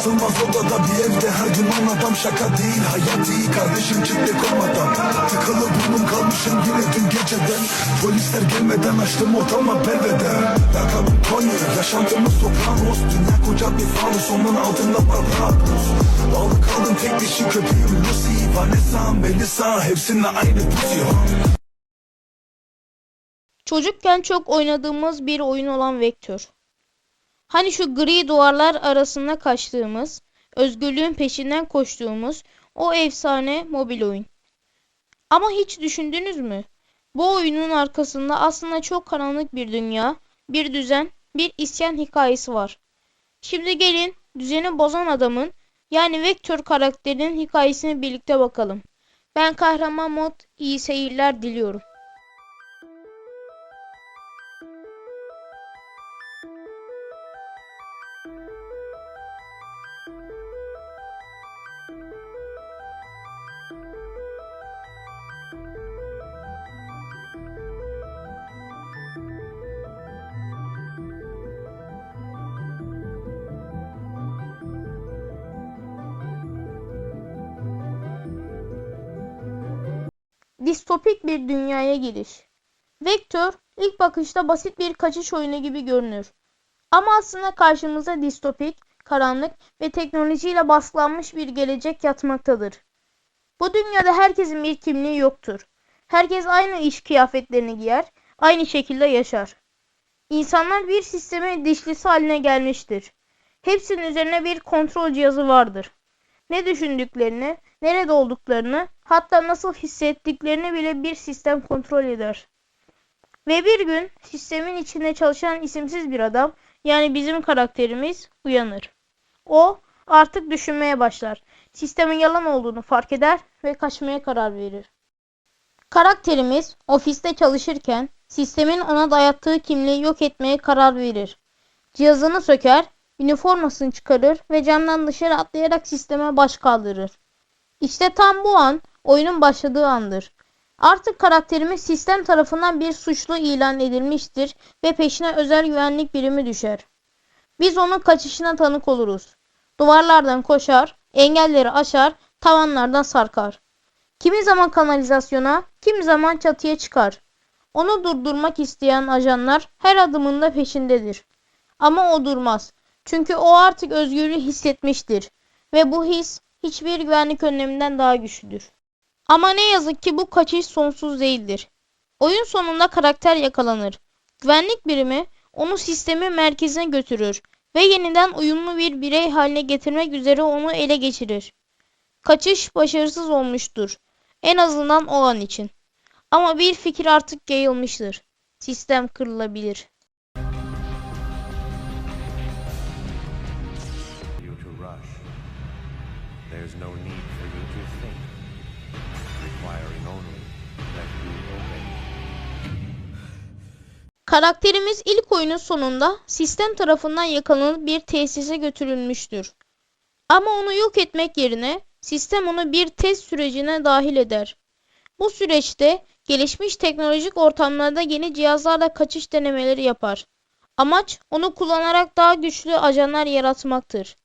Sarsılmaz odada bir evde. Her gün on adam şaka değil. Hayat iyi kardeşim kitle koymadan Tıkalı burnum kalmışım yine dün geceden. Polisler gelmeden açtım otama belvede Lakabım Tony yaşantımız sopranos Dünya koca bir fanus onun altında var Bağlı kaldım tek dişi köpeğim Lucy. Vanessa, Melissa hepsinde aynı pussy Çocukken çok oynadığımız bir oyun olan Vektör. Hani şu gri duvarlar arasında kaçtığımız, özgürlüğün peşinden koştuğumuz o efsane mobil oyun. Ama hiç düşündünüz mü? Bu oyunun arkasında aslında çok karanlık bir dünya, bir düzen, bir isyan hikayesi var. Şimdi gelin düzeni bozan adamın yani Vektör karakterinin hikayesine birlikte bakalım. Ben kahraman mod iyi seyirler diliyorum. Distopik bir dünyaya giriş. Vektör ilk bakışta basit bir kaçış oyunu gibi görünür. Ama aslında karşımıza distopik, karanlık ve teknolojiyle baskılanmış bir gelecek yatmaktadır. Bu dünyada herkesin bir kimliği yoktur. Herkes aynı iş kıyafetlerini giyer, aynı şekilde yaşar. İnsanlar bir sistemin dişlisi haline gelmiştir. Hepsinin üzerine bir kontrol cihazı vardır. Ne düşündüklerini, nerede olduklarını, hatta nasıl hissettiklerini bile bir sistem kontrol eder. Ve bir gün sistemin içinde çalışan isimsiz bir adam, yani bizim karakterimiz uyanır. O artık düşünmeye başlar. Sistemin yalan olduğunu fark eder ve kaçmaya karar verir. Karakterimiz ofiste çalışırken sistemin ona dayattığı kimliği yok etmeye karar verir. Cihazını söker, üniformasını çıkarır ve camdan dışarı atlayarak sisteme baş kaldırır. İşte tam bu an oyunun başladığı andır. Artık karakterimiz sistem tarafından bir suçlu ilan edilmiştir ve peşine özel güvenlik birimi düşer. Biz onun kaçışına tanık oluruz. Duvarlardan koşar, engelleri aşar, tavanlardan sarkar. Kimi zaman kanalizasyona, kimi zaman çatıya çıkar. Onu durdurmak isteyen ajanlar her adımında peşindedir. Ama o durmaz. Çünkü o artık özgürlüğü hissetmiştir. Ve bu his hiçbir güvenlik önleminden daha güçlüdür. Ama ne yazık ki bu kaçış sonsuz değildir. Oyun sonunda karakter yakalanır. Güvenlik birimi onu sistemin merkezine götürür ve yeniden uyumlu bir birey haline getirmek üzere onu ele geçirir. Kaçış başarısız olmuştur. En azından o an için. Ama bir fikir artık yayılmıştır. Sistem kırılabilir. There's no need for you to think, requiring only that you obey. Karakterimiz ilk oyunun sonunda sistem tarafından yakalanıp bir tesise götürülmüştür. Ama onu yok etmek yerine sistem onu bir test sürecine dahil eder. Bu süreçte gelişmiş teknolojik ortamlarda yeni cihazlarla kaçış denemeleri yapar. Amaç onu kullanarak daha güçlü ajanlar yaratmaktır.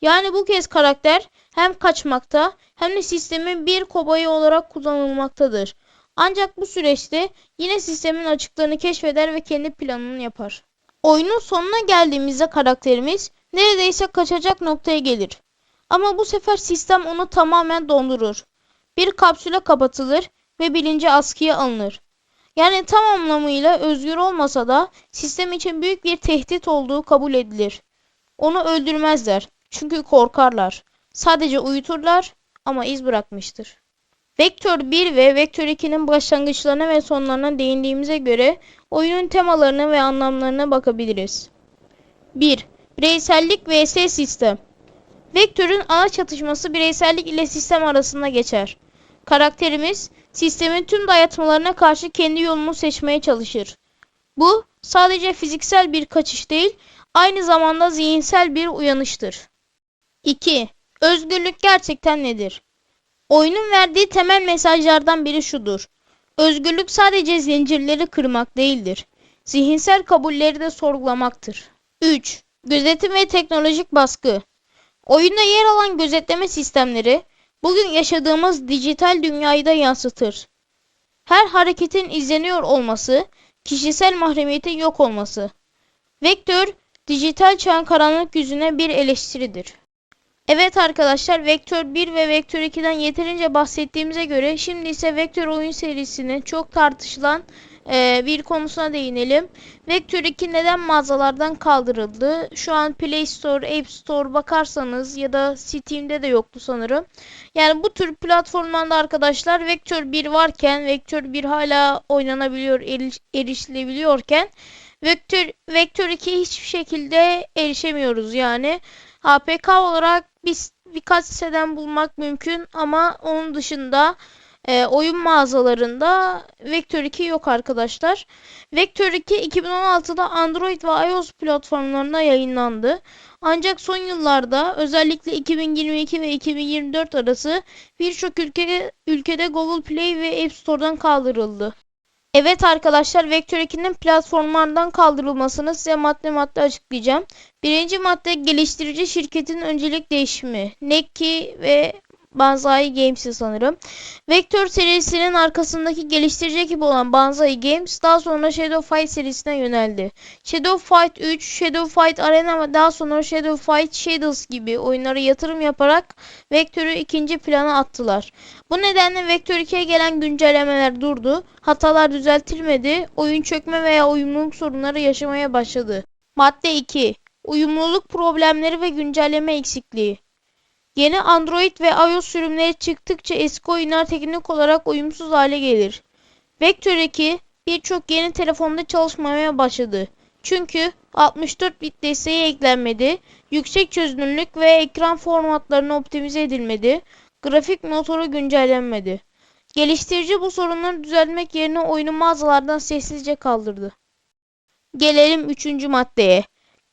Yani bu kez karakter hem kaçmakta hem de sistemin bir kobayı olarak kullanılmaktadır. Ancak bu süreçte yine sistemin açıklarını keşfeder ve kendi planını yapar. Oyunun sonuna geldiğimizde karakterimiz neredeyse kaçacak noktaya gelir. Ama bu sefer sistem onu tamamen dondurur. Bir kapsüle kapatılır ve bilinci askıya alınır. Yani tam anlamıyla özgür olmasa da sistem için büyük bir tehdit olduğu kabul edilir. Onu öldürmezler çünkü korkarlar. Sadece uyuturlar ama iz bırakmıştır. Vektör 1 ve Vektör 2'nin başlangıçlarına ve sonlarına değindiğimize göre oyunun temalarına ve anlamlarına bakabiliriz. 1. Bireysellik vs sistem. Vektörün ana çatışması bireysellik ile sistem arasında geçer. Karakterimiz sistemin tüm dayatmalarına karşı kendi yolunu seçmeye çalışır. Bu sadece fiziksel bir kaçış değil, aynı zamanda zihinsel bir uyanıştır. 2. Özgürlük gerçekten nedir? Oyunun verdiği temel mesajlardan biri şudur. Özgürlük sadece zincirleri kırmak değildir. Zihinsel kabulleri de sorgulamaktır. 3. Gözetim ve teknolojik baskı. Oyunda yer alan gözetleme sistemleri bugün yaşadığımız dijital dünyayı da yansıtır. Her hareketin izleniyor olması, kişisel mahremiyetin yok olması. Vektör, dijital çağın karanlık yüzüne bir eleştiridir. Evet arkadaşlar Vektör 1 ve Vektör 2'den yeterince bahsettiğimize göre şimdi ise Vektör oyun serisinin çok tartışılan eee, bir konusuna değinelim. Vektör 2 neden mağazalardan kaldırıldı? Şu an Play Store, App Store bakarsanız ya da Steam'de de yoktu sanırım. Yani bu tür platformlarda arkadaşlar Vektör 1 varken, Vektör 1 hala oynanabiliyor, eriş- erişilebiliyorken Vektör, Vektör 2 hiçbir şekilde erişemiyoruz yani. APK olarak biz birkaç siteden bulmak mümkün ama onun dışında e, oyun mağazalarında Vektör 2 yok arkadaşlar. Vektör 2 2016'da Android ve iOS platformlarında yayınlandı. Ancak son yıllarda özellikle 2022 ve 2024 arası birçok ülkede, ülkede Google Play ve App Store'dan kaldırıldı. Evet arkadaşlar Vektör 2'nin platformlardan kaldırılmasını size madde madde açıklayacağım. Birinci madde geliştirici şirketin öncelik değişimi. Neki ve Banzai Games'i sanırım. Vektör serisinin arkasındaki geliştirici ekip olan Banzai Games daha sonra Shadow Fight serisine yöneldi. Shadow Fight 3, Shadow Fight Arena ve daha sonra Shadow Fight Shadows gibi oyunlara yatırım yaparak Vektör'ü ikinci plana attılar. Bu nedenle Vektör 2'ye gelen güncellemeler durdu, hatalar düzeltilmedi, oyun çökme veya uyumluluk sorunları yaşamaya başladı. Madde 2. Uyumluluk problemleri ve güncelleme eksikliği. Yeni Android ve iOS sürümleri çıktıkça eski oyunlar teknik olarak uyumsuz hale gelir. Vektör 2 birçok yeni telefonda çalışmamaya başladı. Çünkü 64 bit desteği eklenmedi, yüksek çözünürlük ve ekran formatlarını optimize edilmedi, grafik motoru güncellenmedi. Geliştirici bu sorunları düzeltmek yerine oyunu mağazalardan sessizce kaldırdı. Gelelim 3. maddeye.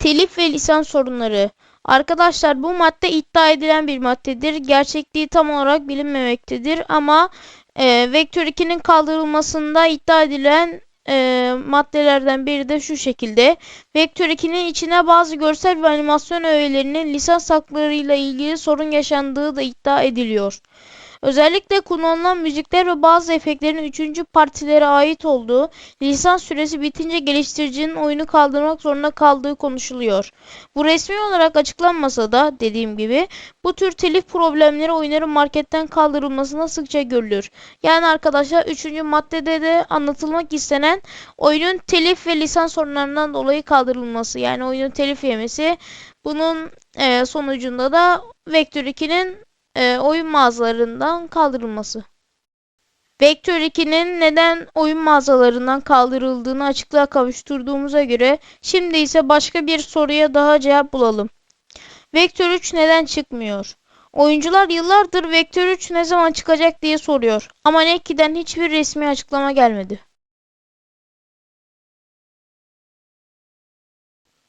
Telif ve lisans sorunları. Arkadaşlar bu madde iddia edilen bir maddedir. Gerçekliği tam olarak bilinmemektedir ama e, Vektör 2'nin kaldırılmasında iddia edilen e, maddelerden biri de şu şekilde. Vektör 2'nin içine bazı görsel ve animasyon öğelerinin lisans haklarıyla ilgili sorun yaşandığı da iddia ediliyor. Özellikle kullanılan müzikler ve bazı efektlerin üçüncü partilere ait olduğu, lisans süresi bitince geliştiricinin oyunu kaldırmak zorunda kaldığı konuşuluyor. Bu resmi olarak açıklanmasa da dediğim gibi bu tür telif problemleri oyunların marketten kaldırılmasına sıkça görülür. Yani arkadaşlar 3. maddede de anlatılmak istenen oyunun telif ve lisans sorunlarından dolayı kaldırılması. Yani oyunun telif yemesi. Bunun e, sonucunda da Vektör 2'nin e, oyun mağazalarından kaldırılması. Vektör 2'nin neden oyun mağazalarından kaldırıldığını açıklığa kavuşturduğumuza göre şimdi ise başka bir soruya daha cevap bulalım. Vektör 3 neden çıkmıyor? Oyuncular yıllardır Vektör 3 ne zaman çıkacak diye soruyor ama Neki'den hiçbir resmi açıklama gelmedi.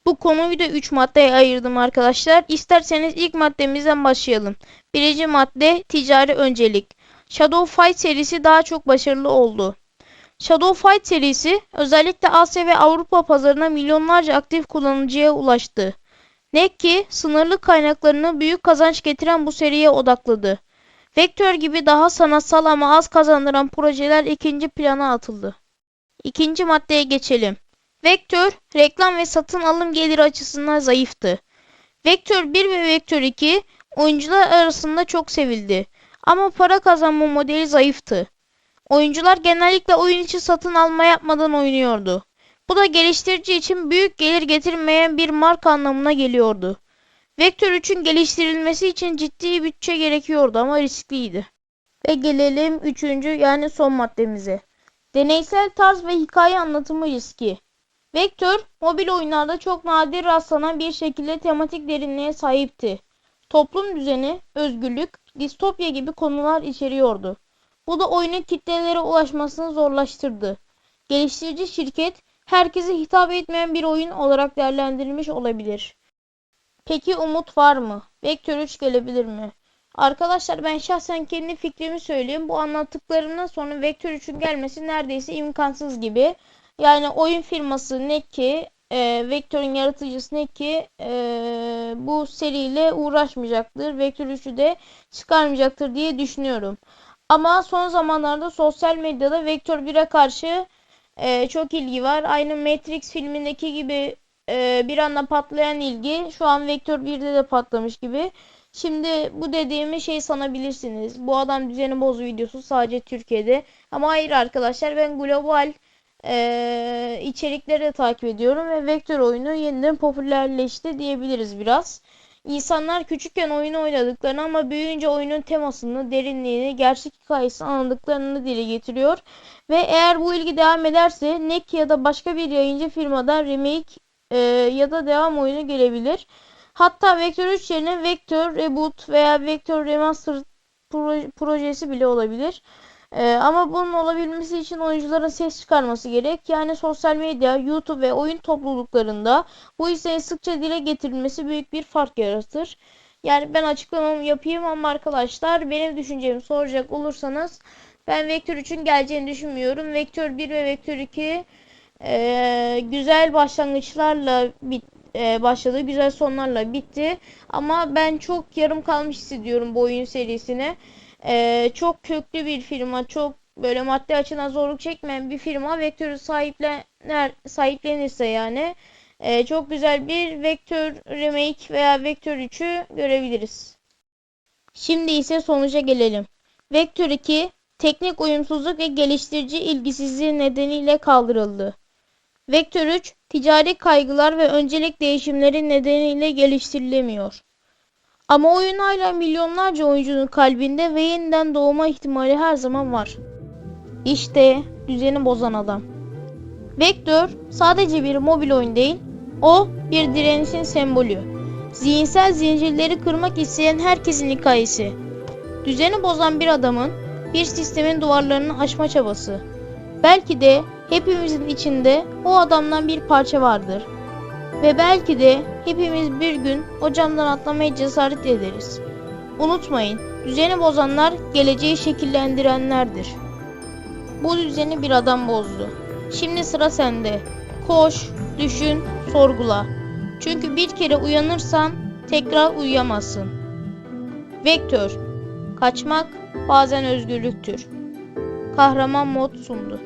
Bu konuyu da 3 maddeye ayırdım arkadaşlar. İsterseniz ilk maddemizden başlayalım. Birinci madde ticari öncelik. Shadow Fight serisi daha çok başarılı oldu. Shadow Fight serisi özellikle Asya ve Avrupa pazarına milyonlarca aktif kullanıcıya ulaştı. Neki sınırlı kaynaklarını büyük kazanç getiren bu seriye odakladı. Vektör gibi daha sanatsal ama az kazandıran projeler ikinci plana atıldı. İkinci maddeye geçelim. Vektör, reklam ve satın alım geliri açısından zayıftı. Vektör 1 ve Vektör 2 oyuncular arasında çok sevildi. Ama para kazanma modeli zayıftı. Oyuncular genellikle oyun içi satın alma yapmadan oynuyordu. Bu da geliştirici için büyük gelir getirmeyen bir marka anlamına geliyordu. Vektör 3'ün geliştirilmesi için ciddi bütçe gerekiyordu ama riskliydi. Ve gelelim üçüncü yani son maddemize. Deneysel tarz ve hikaye anlatımı riski. Vektör, mobil oyunlarda çok nadir rastlanan bir şekilde tematik derinliğe sahipti. Toplum düzeni, özgürlük, distopya gibi konular içeriyordu. Bu da oyunun kitlelere ulaşmasını zorlaştırdı. Geliştirici şirket, herkese hitap etmeyen bir oyun olarak değerlendirilmiş olabilir. Peki umut var mı? Vektör 3 gelebilir mi? Arkadaşlar ben şahsen kendi fikrimi söyleyeyim. Bu anlattıklarımdan sonra Vektör 3'ün gelmesi neredeyse imkansız gibi. Yani oyun firması Neki e, Vector'ın yaratıcısı ne ki e, bu seriyle uğraşmayacaktır. Vector 3'ü de çıkarmayacaktır diye düşünüyorum. Ama son zamanlarda sosyal medyada Vector 1'e karşı e, çok ilgi var. Aynı Matrix filmindeki gibi e, bir anda patlayan ilgi şu an Vector 1'de de patlamış gibi. Şimdi bu dediğimi şey sanabilirsiniz. Bu adam düzeni boz videosu sadece Türkiye'de. Ama hayır arkadaşlar ben global eee içerikleri takip ediyorum ve Vektör oyunu yeniden popülerleşti diyebiliriz biraz. İnsanlar küçükken oyunu oynadıklarını ama büyüyünce oyunun temasını, derinliğini, gerçek hikayesini anladıklarını dile getiriyor. Ve eğer bu ilgi devam ederse NEC ya da başka bir yayıncı firmadan remake eee, ya da devam oyunu gelebilir. Hatta Vector 3 yerine Vector Reboot veya Vector Remastered proje- projesi bile olabilir. Ee, ama bunun olabilmesi için oyuncuların ses çıkarması gerek. Yani sosyal medya, YouTube ve oyun topluluklarında bu isteğin sıkça dile getirilmesi büyük bir fark yaratır. Yani ben açıklamamı yapayım ama arkadaşlar benim düşüncemi soracak olursanız ben Vector 3'ün geleceğini düşünmüyorum. Vector 1 ve Vector 2 eee, güzel başlangıçlarla bit, eee, başladı. Güzel sonlarla bitti. Ama ben çok yarım kalmış hissediyorum bu oyun serisine. Eee, çok köklü bir firma, çok böyle maddi açıdan zorluk çekmeyen bir firma Vector'u sahiplener, sahiplenirse yani eee, çok güzel bir Vector remake veya Vector 3'ü görebiliriz. Şimdi ise sonuca gelelim. Vector 2 teknik uyumsuzluk ve geliştirici ilgisizliği nedeniyle kaldırıldı. Vector 3 ticari kaygılar ve öncelik değişimleri nedeniyle geliştirilemiyor. Ama oyun hala milyonlarca oyuncunun kalbinde ve yeniden doğma ihtimali her zaman var. İşte düzeni bozan adam. Vector sadece bir mobil oyun değil, o bir direnişin sembolü. Zihinsel zincirleri kırmak isteyen herkesin hikayesi. Düzeni bozan bir adamın bir sistemin duvarlarını aşma çabası. Belki de hepimizin içinde o adamdan bir parça vardır. Ve belki de hepimiz bir gün o camdan atlamaya cesaret ederiz. Unutmayın, düzeni bozanlar geleceği şekillendirenlerdir. Bu düzeni bir adam bozdu. Şimdi sıra sende. Koş, düşün, sorgula. Çünkü bir kere uyanırsan tekrar uyuyamazsın. Vektör Kaçmak bazen özgürlüktür. Kahraman mod sundu.